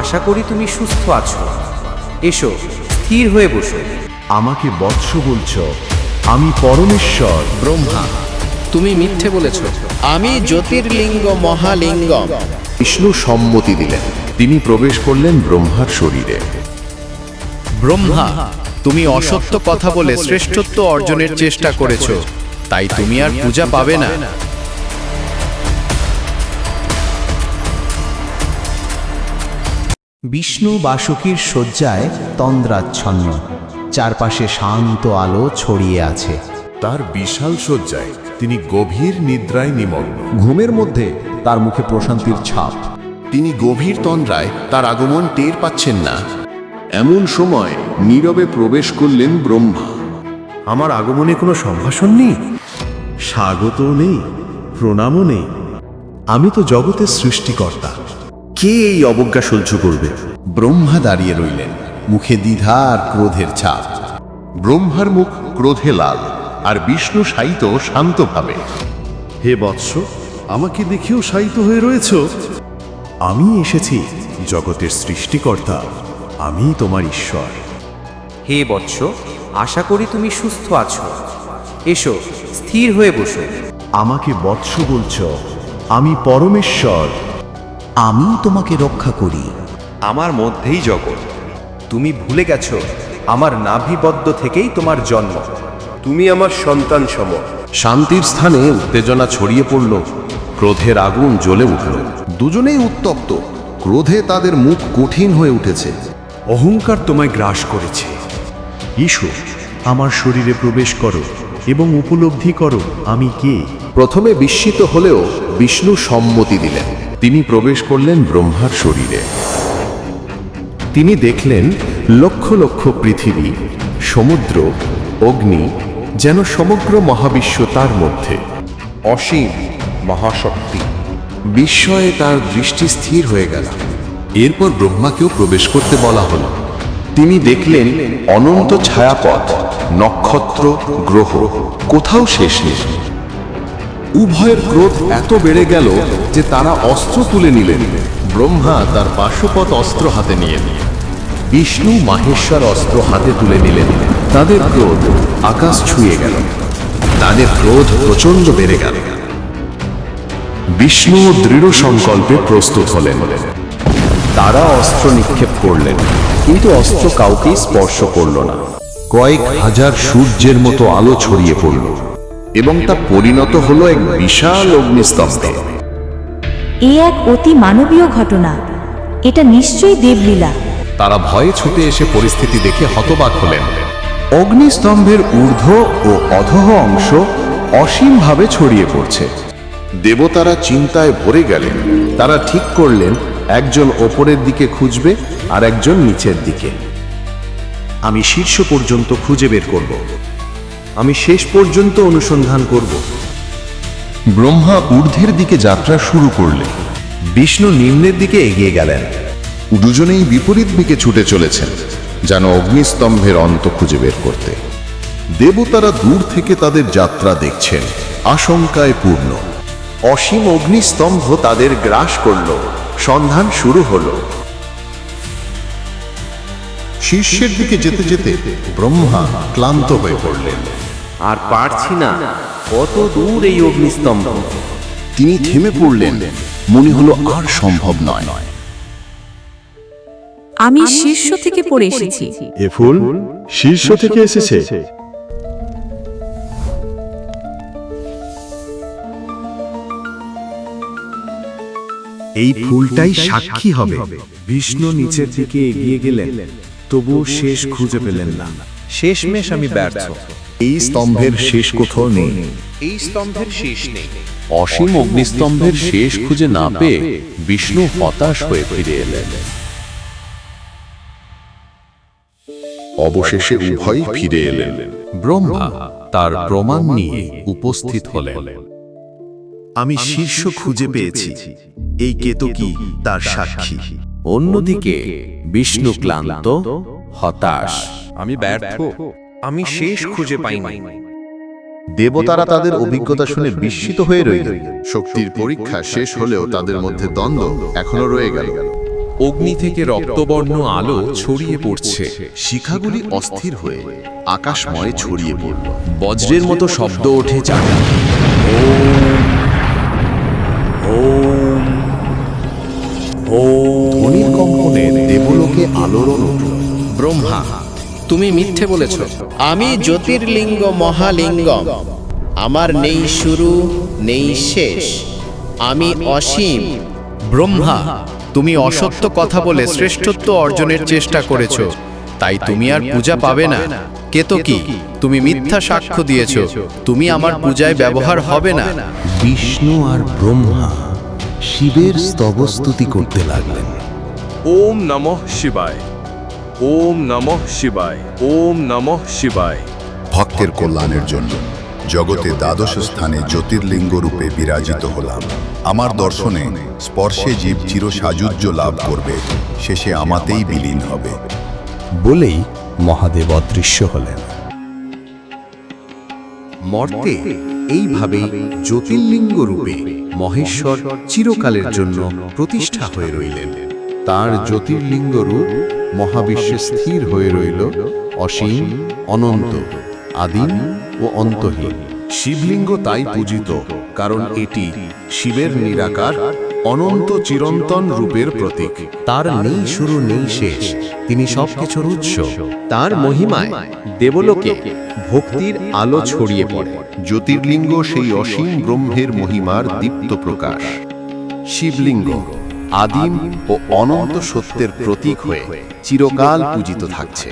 আশা করি তুমি সুস্থ আছো। এসো স্থির হয়ে বসো। আমাকে বৎস বলছ আমি পরমেশ্বর। ব্রহ্মা তুমি মিথ্যে বলেছ। আমি জ্যোতির্লিঙ্গ মহালিঙ্গম। বিষ্ণু সম্মতি দিলেন। তিনি প্রবেশ করলেন ব্রহ্মার শরীরে। ব্রহ্মা তুমি অসত্য কথা বলে শ্রেষ্ঠত্ব অর্জনের চেষ্টা করেছ। তাই তুমি আর পূজা পাবে না। বিষ্ণু বাসুকীর শয্যায় তন্দ্রাচ্ছন্ন। চারপাশে শান্ত আলো ছড়িয়ে আছে। তার বিশাল শয্যায় তিনি গভীর নিদ্রায় নিমগ্ন। ঘুমের মধ্যে তার মুখে প্রশান্তির ছাপ। তিনি গভীর তন্দ্রায় তার আগমন টের পাচ্ছেন না। এমন সময় নীরবে প্রবেশ করলেন ব্রহ্মা। আমার আগমনে কোনো সম্ভাষণ নেই? স্বাগতও নেই প্রণামও নেই। আমি তো জগতের সৃষ্টিকর্তা। কে এই অবজ্ঞা সহ্য করবে? ব্রহ্মা দাঁড়িয়ে রইলেন মুখে দ্বিধা আর ক্রোধের ছাপ। ব্রহ্মার মুখ ক্রোধে লাল আর বিষ্ণু সাইত শান্তভাবে। হে বৎস আমাকে দেখেও শায়িত হয়ে রয়েছ? আমি এসেছি জগতের সৃষ্টিকর্তা আমি তোমার ঈশ্বর। হে বৎস আশা করি তুমি সুস্থ আছো। এসো স্থির হয়ে বসো। আমাকে বৎস বলছ আমি পরমেশ্বর। আমি তোমাকে রক্ষা করি। আমার মধ্যেই জগৎ। তুমি ভুলে গেছো আমার নাভিবদ্ধ থেকেই তোমার জন্ম। তুমি আমার সন্তান সম। শান্তির স্থানে উত্তেজনা ছড়িয়ে পড়ল ক্রোধের আগুন জ্বলে উঠল। দুজনেই উত্তপ্ত ক্রোধে তাদের মুখ কঠিন হয়ে উঠেছে। অহংকার তোমায় গ্রাস করেছে। ঈশো আমার শরীরে প্রবেশ করো এবং উপলব্ধি করো আমি কে। প্রথমে বিস্মিত হলেও বিষ্ণু সম্মতি দিলেন। তিনি প্রবেশ করলেন ব্রহ্মার শরীরে। তিনি দেখলেন লক্ষ লক্ষ পৃথিবী, সমুদ্র, অগ্নি, যেন সমগ্র মহাবিশ্ব তার মধ্যে। অসীম মহাশক্তি। বিস্ময়ে তার দৃষ্টি স্থির হয়ে গেল। এরপর ব্রহ্মাকেও প্রবেশ করতে বলা হলো। তিনি দেখলেন অনন্ত ছায়াপথ, নক্ষত্র, গ্রহ। কোথাও শেষ নেই। উভয়ের ক্রোধ এত বেড়ে গেল যে তারা অস্ত্র তুলে নিলেন। ব্রহ্মা তার পাশুপত অস্ত্র হাতে নিয়ে বিষ্ণু মাহেশ্বর অস্ত্র হাতে তুলে নিলেন। তাদের ক্রোধ আকাশ ছুঁয়ে গেল। তাদের ক্রোধ প্রচণ্ড বেড়ে গেল। বিষ্ণু দৃঢ় সংকল্পে প্রস্তুত হলেন। তারা অস্ত্র নিক্ষেপ করলেন, কিন্তু অস্ত্র কাউকেই স্পর্শ করল না। কয়েক হাজার সূর্যের মতো আলো ছড়িয়ে পড়ল। এবং তা পরিণত হলো এক বিশাল অগ্নিস্তম্ভে। এ এক অতি মানবীয় ঘটনা। এটা নিশ্চয়ই দেবলীলা। তারা ভয়ে ছুটে এসে পরিস্থিতি দেখে হতবাক হলেন। অগ্নিস্তম্ভের ঊর্ধ্ব ও অধহ অংশ অসীমভাবে ছড়িয়ে পড়ছে। দেবতারা চিন্তায় ভরে গেলেন। তারা ঠিক করলেন একজন ওপরের দিকে খুঁজবে আর একজন নিচের দিকে। আমি শীর্ষ পর্যন্ত খুঁজে বের করব। আমি শেষ পর্যন্ত অনুসন্ধান করব। ব্রহ্মা ঊর্ধ্বের দিকে যাত্রা শুরু করলেন। বিষ্ণু নিম্নের দিকে এগিয়ে গেলেন। দুজনেই বিপরীত দিকে ছুটে চলেছেন, যেন অগ্নিস্তম্ভের অন্ত খুঁজে বের করতে। দেবতারা দূর থেকে তাদের যাত্রা দেখছেন। আশঙ্কায় পূর্ণ। অসীম অগ্নিস্তম্ভ তাদের গ্রাস করল। সন্ধান শুরু হলো। শীর্ষের দিকে যেতে যেতে ব্রহ্মা ক্লান্ত হয়ে পড়লেন। আর পারছি না। কত দূর এই অগ্নিস্তম্ভ। তিনি থেমে পড়লেন। মনে হলো আর সম্ভব নয়। আমি শীর্ষ থেকে পড়ে এসেছি। এ ফুল শীর্ষ থেকে এসেছে। এই ফুলটাই সাক্ষী হবে। বিষ্ণু নিচের দিকে এগিয়ে গেলেন। তবুও শেষ খুঁজে পেলেন না। শেষমেশ আমি ব্যর্থ। এই স্তম্ভের শেষ কোথাও নেই। এই স্তম্ভের শেষ নেই। অসীম অগ্নিস্তম্ভের শেষ খুঁজে না পেয়ে বিষ্ণু হতাশ হয়ে ফিরে এলেন। অবশেষে উভয়ই ফিরে এলেন। ব্রহ্মা তার প্রমাণ নিয়ে উপস্থিত হলেন। আমি শীর্ষ খুঁজে পেয়েছি। এই কেতকী তার সাক্ষী। অন্যদিকে বিষ্ণু ক্লান্ত হতাশ। আমি ব্যর্থ। আমি শেষ খুঁজে পাইনি। দেবতারা তাদের অভিজ্ঞতা শুনে বিস্মিত হয়ে রইলেন শক্তির পরীক্ষা শেষ হলেও তাদের মধ্যে দ্বন্দ্ব এখনও রয়ে গেল। অগ্নি থেকে রক্তবর্ণ আলো ছড়িয়ে পড়ছে। শিখাগুলি অস্থির হয়ে আকাশময় ছড়িয়ে পড়ল। বজ্রের মতো শব্দ ওঠে চাকা ধ্বনির কম্পনে দেবলোকে আলোড়ন উঠল। ব্রহ্মা তুমি মিথ্যে বলেছ। আমি জ্যোতির্লিঙ্গ মহালিঙ্গম। আমার নেই শুরু নেই শেষ। আমি অসীম। ব্রহ্মা তুমি অসত্য কথা বলে শ্রেষ্ঠত্ব অর্জনের চেষ্টা করেছ। তাই তুমি আর পূজা পাবে না। কেতকী তুমি মিথ্যা সাক্ষ্য দিয়েছ। তুমি আমার পূজায় ব্যবহার হবে না। বিষ্ণু আর ব্রহ্মা শিবের স্তবস্তুতি করতে লাগলেন। ওম নমঃ শিবায়। ওম নমঃ শিবায় ওম নমঃ শিবায়। ভক্তের কল্যাণের জন্য জগতে দ্বাদশ স্থানে জ্যোতির্লিঙ্গ রূপে বিরাজিত হলাম। আমার দর্শনে স্পর্শে জীব চির সাযুজ্য লাভ করবে শেষে আমাতেই বিলীন হবে। বলেই মহাদেব অদৃশ্য হলেন। মর্তে এইভাবেই জ্যোতির্লিঙ্গ রূপে মহেশ্বর চিরকালের জন্য প্রতিষ্ঠা হয়ে রইলেন। তার জ্যোতির্লিঙ্গ রূপ মহাবিশ্বে স্থির হয়ে রইল অসীম অনন্ত আদিম ও অন্তহীন। শিবলিঙ্গ তাই পূজিত কারণ এটি শিবের নিরাকার অনন্ত চিরন্তন রূপের প্রতীক। তার নেই শুরু নেই শেষ তিনি সবকিছুর উৎস। তার মহিমায় দেবলোকে ভক্তির আলো ছড়িয়ে পড়ে। জ্যোতির্লিঙ্গ সেই অসীম ব্রহ্মের মহিমার দীপ্ত প্রকাশ। শিবলিঙ্গ। আদিম ও অনন্ত সত্যের প্রতীক হয়ে চিরকাল পূজিত থাকছে।